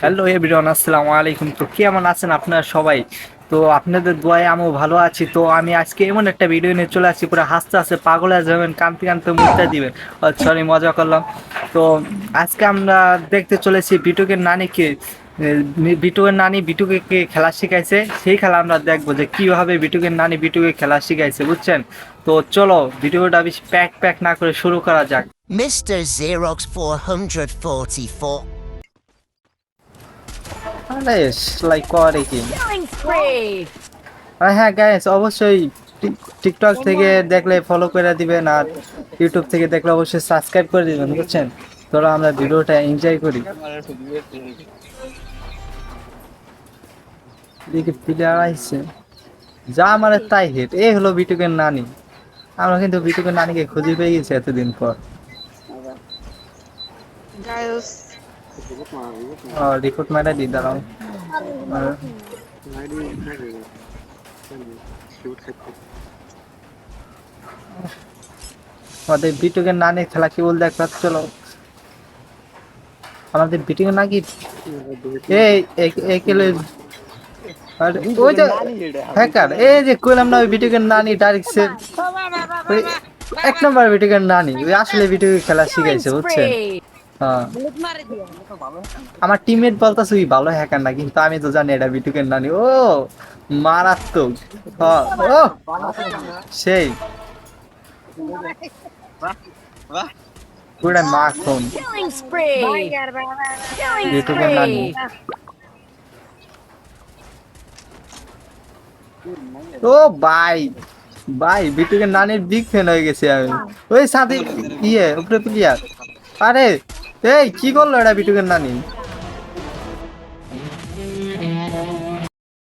Hello everyone, আসসালামু আলাইকুম। তো কেমন আছেন আপনারা সবাই? তো আপনাদের দোয়ায় আমিও ভালো আছি। তো আমি আজকে এমন একটা ভিডিও নিয়ে চলে আসছি, পুরো হাসতে হাসতে পাগল হয়ে যাবেন, কানতে কানতে মুখটা দিবেন। সরি মজা করলাম। তো আজকে আমরা দেখতে চলেছি বিটুকের নানিকে। বিটুকের নানি বিটুকে কে খেলা শিখাইছে? সেই খেলা আমরা দেখব যে কীভাবে বিটুকের নানি বিটুকে খেলা শিখাইছে, বুঝছেন? তো চলো, ভিডিওটা বেশি প্যাক প্যাক না করে শুরু করা যাক। Mister Xerox four hundred Xerox 444. আরে লাইক করে কি! আর হ্যাঁ গাইস অবশ্যই টিক- টিকটক থেকে দেখলে ফলো করে দিবেন আর ইউটিউব থেকে দেখলে অবশ্যই সাবস্ক্রাইব করে দিবেন, বুঝছেন? তোরা আমরা ভিডিওটা এনজয় করি। দেখি প্লেয়ার আইছে। যা আমার তাই হেট এই হলো বিটুকের নানি আমরা কিন্তু বিটুকের নানিকে খুঁজে পেয়ে গেছি এতদিন পর। আমাদের বিটুকের নানি খেলা কি বল দেখবার চলো। আমাদের বিটুকের নাকি এই যে হ্যাকার এই যে কইলাম না ওই বিটুকের নানি ডাইরেক্ট সে এক নম্বর বিটুকের নানি ওই আসলে বিটুকে খেলা শিখাইছে, বুঝছেন? আমার টিমমেট বলতেছে ওই ভালো হ্যাকার না কিন্তু আমি তো জানি এটা বিটুকের নানি। ও মারাত্মক। হ্যাঁ, সেই। পুরা মাখন। বিটুকের নানি ও ভাই ভাই বিটুকের নানির বিগ ফ্যান হয়ে গেছে আমি। ওই সাথে ইয়ে উপরে প্লেয়ার আরে এই কি করল এটা বিটুকের নানি?